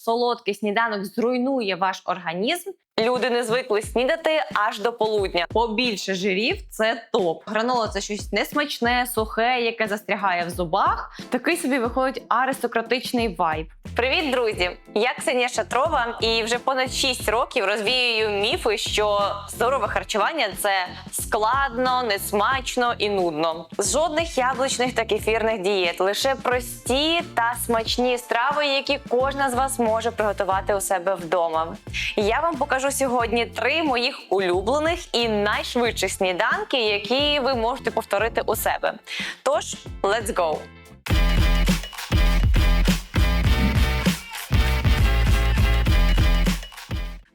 солодкий сніданок зруйнує ваш організм. Люди не звикли снідати аж до полудня. Побільше жирів це топ. Гранола це щось несмачне, сухе, яке застрягає в зубах. Такий собі виходить аристократичний вайб. Привіт, друзі! Я Ксенія Шатрова, і вже понад 6 років розвіюю міфи, що здорове харчування це складно, несмачно і нудно. Жодних яблучних та кефірних дієт, лише прості та смачні страви, які кожна з вас може приготувати у себе вдома. Я вам покажу сьогодні три моїх улюблених і найшвидших сніданки, які ви можете повторити у себе. Тож, let's go!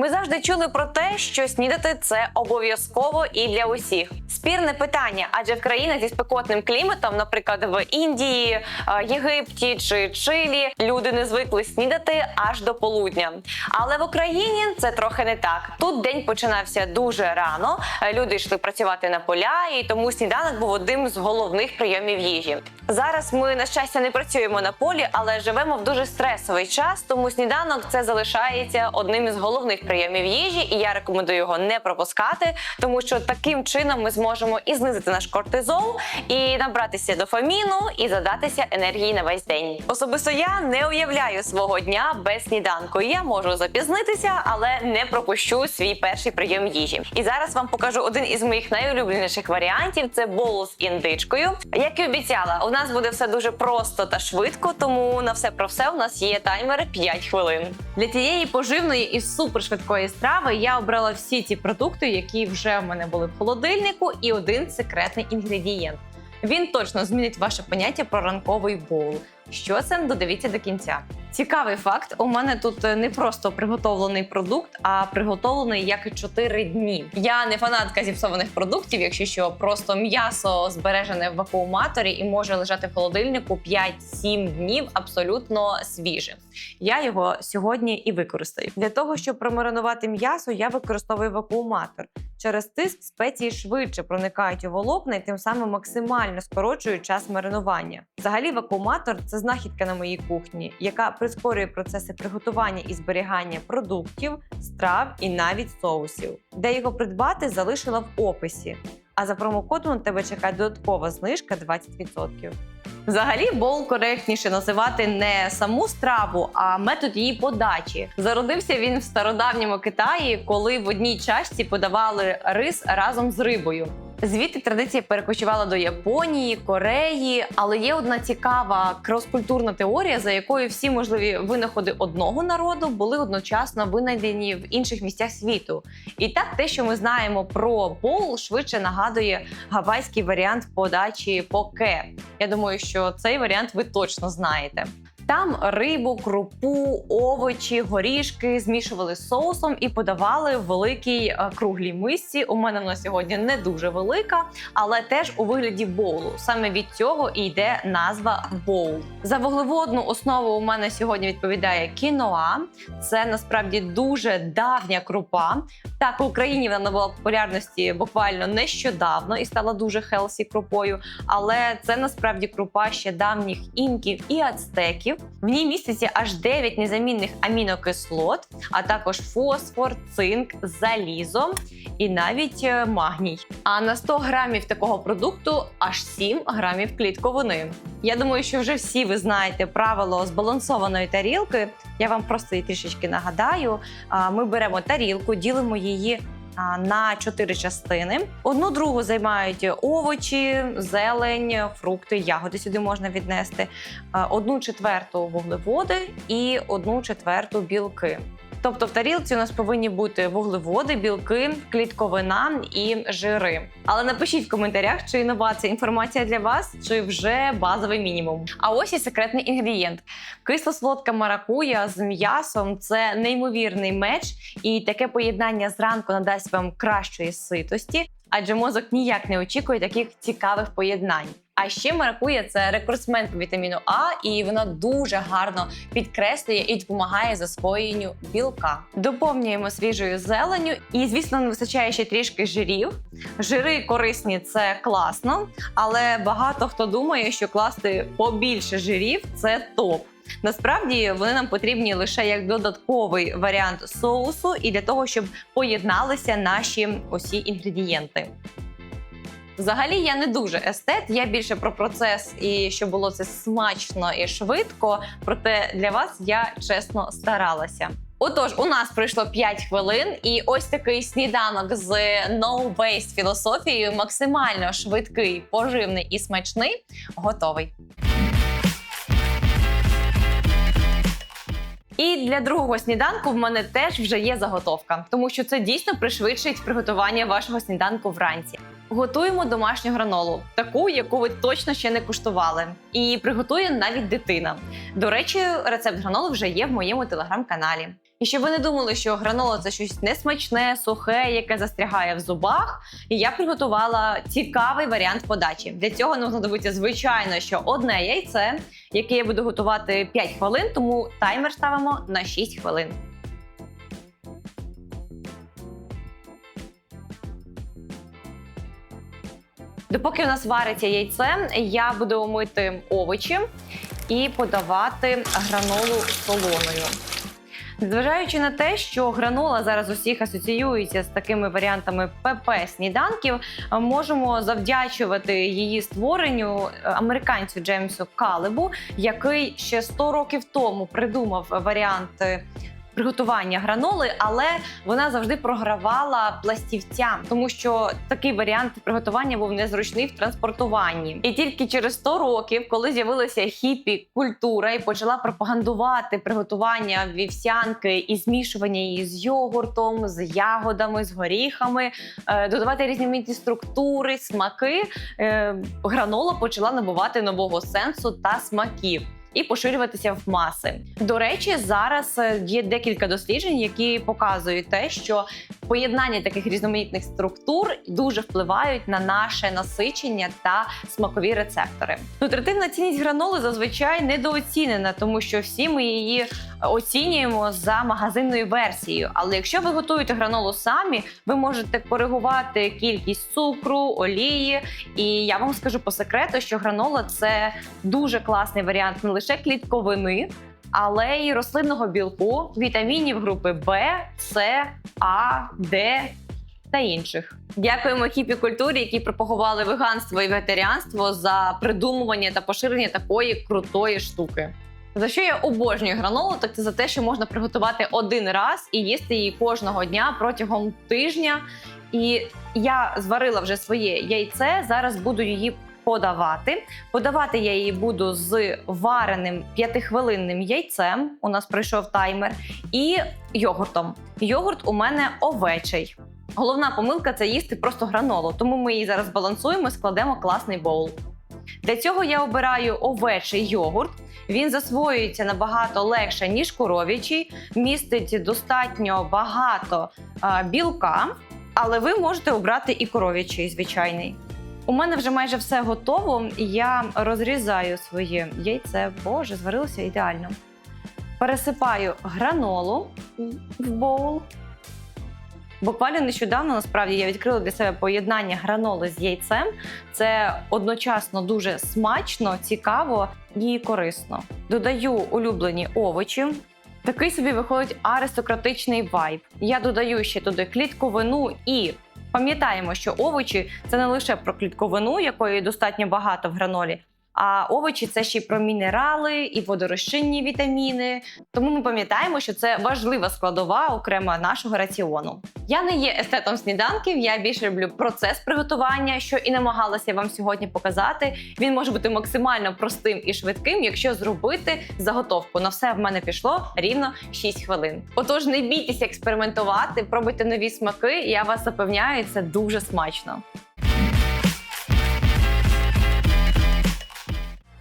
Ми завжди чули про те, що снідати це обов'язково і для усіх. Спірне питання, адже в країнах зі спекотним кліматом, наприклад, в Індії, е, Єгипті чи Чилі, люди не звикли снідати аж до полудня. Але в Україні це трохи не так. Тут день починався дуже рано. е, Люди йшли працювати на поля, і тому сніданок був одним з головних прийомів їжі. Зараз ми на щастя не працюємо на полі, але живемо в дуже стресовий час, тому сніданок це залишається одним із головних прийомів їжі, і я рекомендую його не пропускати, тому що таким чином ми зможемо і знизити наш кортизол, і набратися дофаміну, і задатися енергії на весь день. Особисто я не уявляю свого дня без сніданку. Я можу запізнитися, але не пропущу свій перший прийом їжі. І зараз вам покажу один із моїх найулюбленіших варіантів: це боул з індичкою. Як і обіцяла, у нас буде все дуже просто та швидко, тому на все про все у нас є таймер 5 хвилин. Для цієї поживної і супершвидкої страви я обрала всі ті продукти, які вже в мене були в холодильнику, і один секретний інгредієнт. Він точно змінить ваше поняття про ранковий боул. Що це додивіться до кінця. Цікавий факт: у мене тут е, не просто приготовлений продукт, а приготовлений як і 4 дні. Я не фанатка зіпсованих продуктів, якщо що, просто м'ясо збережене в вакууматорі і може лежати в холодильнику 5-7 днів абсолютно свіже. Я його сьогодні і використаю. Для того, щоб промаринувати м'ясо, я використовую вакууматор. Через тиск спеції швидше проникають у волокна і тим самим максимально скорочують час маринування. Взагалі, вакууматор це знахідка на моїй кухні, яка прискорює процеси приготування і зберігання продуктів, страв і навіть соусів. Де його придбати, залишила в описі. А за промокодом на тебе чекає додаткова знижка 20%. Взагалі, боул коректніше називати не саму страву, а метод її подачі. Зародився він в стародавньому Китаї, коли в одній чашці подавали рис разом з рибою. Звідти традиція перекочувала до Японії, Кореї, але є одна цікава кроскультурна теорія, за якою всі можливі винаходи одного народу були одночасно винайдені в інших місцях світу. І так, те, що ми знаємо про боул, швидше нагадує гавайський варіант подачі поке. Я думаю, що цей варіант ви точно знаєте. Там рибу, крупу, овочі, горішки змішували з соусом і подавали в великій е, круглій мисці. У мене вона сьогодні не дуже велика, але теж у вигляді боулу. Саме від цього і йде назва боул. За вуглеводну основу у мене сьогодні відповідає кіноа. Це насправді дуже давня крупа. Так, в Україні вона набула популярності буквально нещодавно і стала дуже хелсі крупою. Але це насправді крупа ще давніх інків і ацтеків. В ній міститься аж 9 незамінних амінокислот, а також фосфор, цинк, залізо і навіть е, магній. А на 100 грамів такого продукту аж 7 грамів клітковини. Я думаю, що вже всі ви знаєте правило збалансованої тарілки. Я вам просто її трішечки нагадаю. Ми беремо тарілку, ділимо її на чотири частини. Одну другу займають овочі, зелень, фрукти, ягоди сюди можна віднести. Одну четверту вуглеводи і одну четверту білки. Тобто в тарілці у нас повинні бути вуглеводи, білки, клітковина і жири. Але напишіть в коментарях, чи інновація інформація для вас, чи вже базовий мінімум. А ось і секретний інгредієнт: кисло-солодка маракуя з м'ясом це неймовірний меч, і таке поєднання зранку надасть вам кращої ситості, адже мозок ніяк не очікує таких цікавих поєднань. А ще маракуя це рекордсмен по вітаміну А, і вона дуже гарно підкреслює і допомагає засвоєнню білка. Доповнюємо свіжою зеленю, і звісно, не вистачає ще трішки жирів. Жири корисні це класно, але багато хто думає, що класти побільше жирів це топ. Насправді вони нам потрібні лише як додатковий варіант соусу і для того, щоб поєдналися наші усі інгредієнти. Взагалі я не дуже естет, я більше про процес і щоб було це смачно і швидко. Проте для вас я чесно старалася. Отож, у нас пройшло 5 хвилин, і ось такий сніданок з no waste філософією, максимально швидкий, поживний і смачний, готовий. І для другого сніданку в мене теж вже є заготовка, тому що це дійсно пришвидшить приготування вашого сніданку вранці. Готуємо домашню гранолу, таку, яку ви точно ще не куштували, і приготує навіть дитина. До речі, рецепт граноли вже є в моєму телеграм-каналі. І щоб ви не думали, що гранола це щось несмачне, сухе, яке застрягає в зубах. І я приготувала цікавий варіант подачі. Для цього нам знадобиться звичайно, що одне яйце, яке я буду готувати 5 хвилин, тому таймер ставимо на 6 хвилин. Допоки у нас вариться яйце, я буду мити овочі і подавати гранолу солоною. Незважаючи на те, що гранола зараз усіх асоціюється з такими варіантами ПП сніданків, можемо завдячувати її створенню американцю Джеймсу Калебу, який ще 100 років тому придумав варіант приготування граноли, але вона завжди програвала пластівцям, тому що такий варіант приготування був незручний в транспортуванні. І тільки через 100 років, коли з'явилася хіпі культура і почала пропагандувати приготування вівсянки і змішування її з йогуртом, з ягодами, з горіхами, е, додавати різноманітні структури, смаки, е, гранола почала набувати нового сенсу та смаків і поширюватися в маси. До речі, зараз е, є декілька досліджень, які показують те, що поєднання таких різноманітних структур дуже впливають на наше насичення та смакові рецептори. Нутритивна цінність граноли зазвичай недооцінена, тому що всі ми її оцінюємо за магазинною версією. Але якщо ви готуєте гранолу самі, ви можете коригувати кількість цукру, олії. І я вам скажу по секрету, що гранола це дуже класний варіант не лише клітковини. Але й рослинного білку, вітамінів групи Б, С, А, Д та інших. Дякуємо хіпі культурі, які пропагували веганство і вегетаріанство за придумування та поширення такої крутої штуки. За що я обожнюю гранолу, так це за те, що можна приготувати один раз і їсти її кожного дня протягом тижня. І я зварила вже своє яйце. Зараз буду її подавати. Подавати я її буду з вареним п'ятихвилинним яйцем. У нас пройшов таймер, і йогуртом. Йогурт у мене овечий. Головна помилка це їсти просто гранолу, тому ми її зараз балансуємо і складемо класний боул. Для цього я обираю овечий йогурт. Він засвоюється набагато легше, ніж коров'ячий, містить достатньо багато а, білка, але ви можете обрати і коров'ячий звичайний. У мене вже майже все готово. Я розрізаю своє яйце. Боже, зварилося ідеально. Пересипаю гранолу в боул. Буквально нещодавно насправді я відкрила для себе поєднання граноли з яйцем. Це одночасно дуже смачно, цікаво і корисно. Додаю улюблені овочі. Такий собі виходить аристократичний вайб. Я додаю ще туди клітковину і пам'ятаємо, що овочі це не лише про клітковину, якої достатньо багато в гранолі. А овочі це ще й про мінерали і водорозчинні вітаміни. Тому ми пам'ятаємо, що це важлива складова окрема нашого раціону. Я не є естетом сніданків, я більше люблю процес приготування, що і намагалася вам сьогодні показати. Він може бути максимально простим і швидким, якщо зробити заготовку. На все в мене пішло рівно 6 хвилин. Отож, не бійтеся експериментувати, пробуйте нові смаки. Я вас запевняю, це дуже смачно.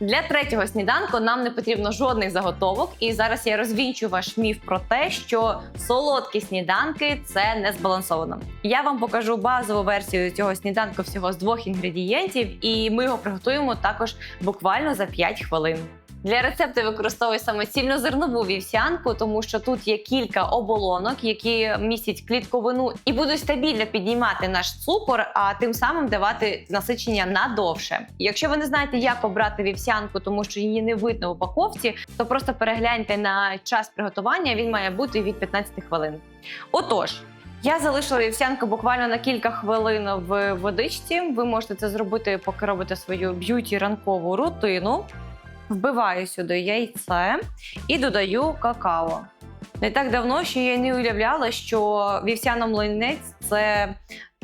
Для третього сніданку нам не потрібно жодних заготовок, і зараз я розвінчу ваш міф про те, що солодкі сніданки це не збалансовано. Я вам покажу базову версію цього сніданку всього з двох інгредієнтів, і ми його приготуємо також буквально за 5 хвилин. Для рецепту використовую саме цільнозернову вівсянку, тому що тут є кілька оболонок, які містять клітковину і будуть стабільно піднімати наш цукор, а тим самим давати насичення надовше. Якщо ви не знаєте, як обрати вівсянку, тому що її не видно в упаковці, то просто перегляньте на час приготування. Він має бути від 15 хвилин. Отож. Я залишила вівсянку буквально на кілька хвилин в водичці. Ви можете це зробити, поки робите свою б'юті ранкову рутину. Вбиваю сюди яйце і додаю какао. Не так давно ще я не уявляла, що вівсяна млинець це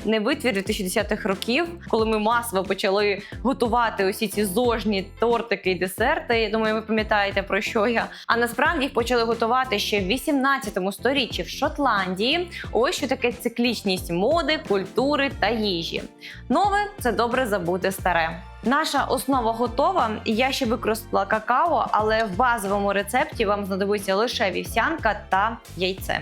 не витвір 2010-х років, коли ми масово почали готувати усі ці зожні тортики і десерти. Я думаю, ви пам'ятаєте про що я. А насправді їх почали готувати ще в 18 сторіччі в Шотландії. Ось що таке циклічність моди, культури та їжі. Нове це добре забути старе. Наша основа готова. Я ще використала какао, але в базовому рецепті вам знадобиться лише вівсянка та яйце.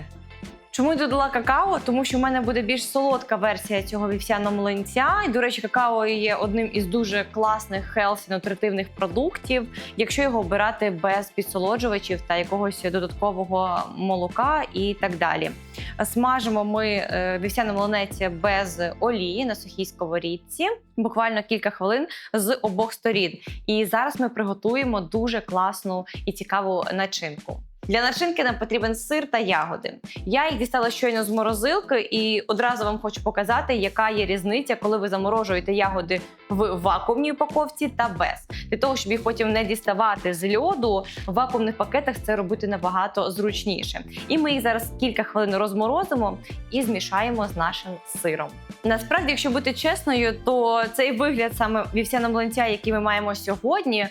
Чому я додала какао? Тому що в мене буде більш солодка версія цього вівсяного млинця. І, до речі, какао є одним із дуже класних хелсі нутритивних продуктів, якщо його обирати без підсолоджувачів та якогось додаткового молока і так далі. Смажимо ми е, вівсяний млинець без олії на сухій сковорідці, буквально кілька хвилин з обох сторін. І зараз ми приготуємо дуже класну і цікаву начинку. Для начинки нам потрібен сир та ягоди. Я їх дістала щойно з морозилки, і одразу вам хочу показати, яка є різниця, коли ви заморожуєте ягоди в вакуумній упаковці та без. Для того, щоб їх потім не діставати з льоду, в вакуумних пакетах це робити набагато зручніше. І ми їх зараз кілька хвилин розморозимо і змішаємо з нашим сиром. Насправді, якщо бути чесною, то цей вигляд саме вівсяного млинця, який ми маємо сьогодні,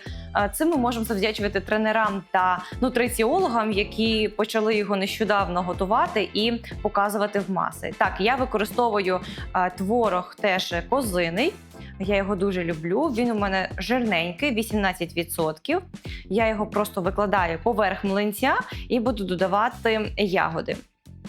це ми можемо завдячувати тренерам та нутриціологам, які почали його нещодавно готувати і показувати в маси. Так, я використовую творог теж козиний. Я його дуже люблю. Він у мене жирненький, 18%. Я його просто викладаю поверх млинця і буду додавати ягоди.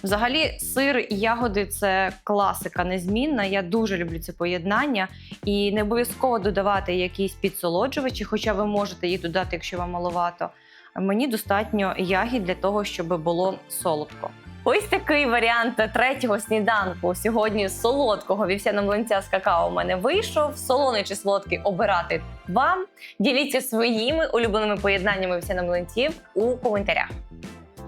Взагалі, сир і ягоди це класика незмінна. Я дуже люблю це поєднання. І не обов'язково додавати якісь підсолоджувачі, хоча ви можете їх додати, якщо вам маловато. Мені достатньо ягід для того, щоб було солодко. Ось такий варіант третього сніданку. Сьогодні солодкого вівсяного млинця з какао у мене вийшов. Солоний чи солодкий обирати вам. Діліться своїми улюбленими поєднаннями вівсяних млинців у коментарях.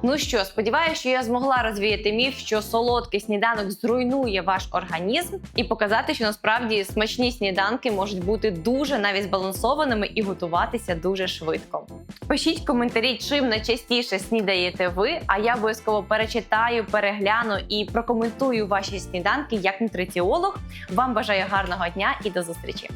Ну що, сподіваюся, що я змогла розвіяти міф, що солодкий сніданок зруйнує ваш організм, і показати, що насправді смачні сніданки можуть бути дуже навіть збалансованими і готуватися дуже швидко. Пишіть коментарі, чим найчастіше снідаєте ви. А я обов'язково перечитаю, перегляну і прокоментую ваші сніданки як нутриціолог. Вам бажаю гарного дня і до зустрічі!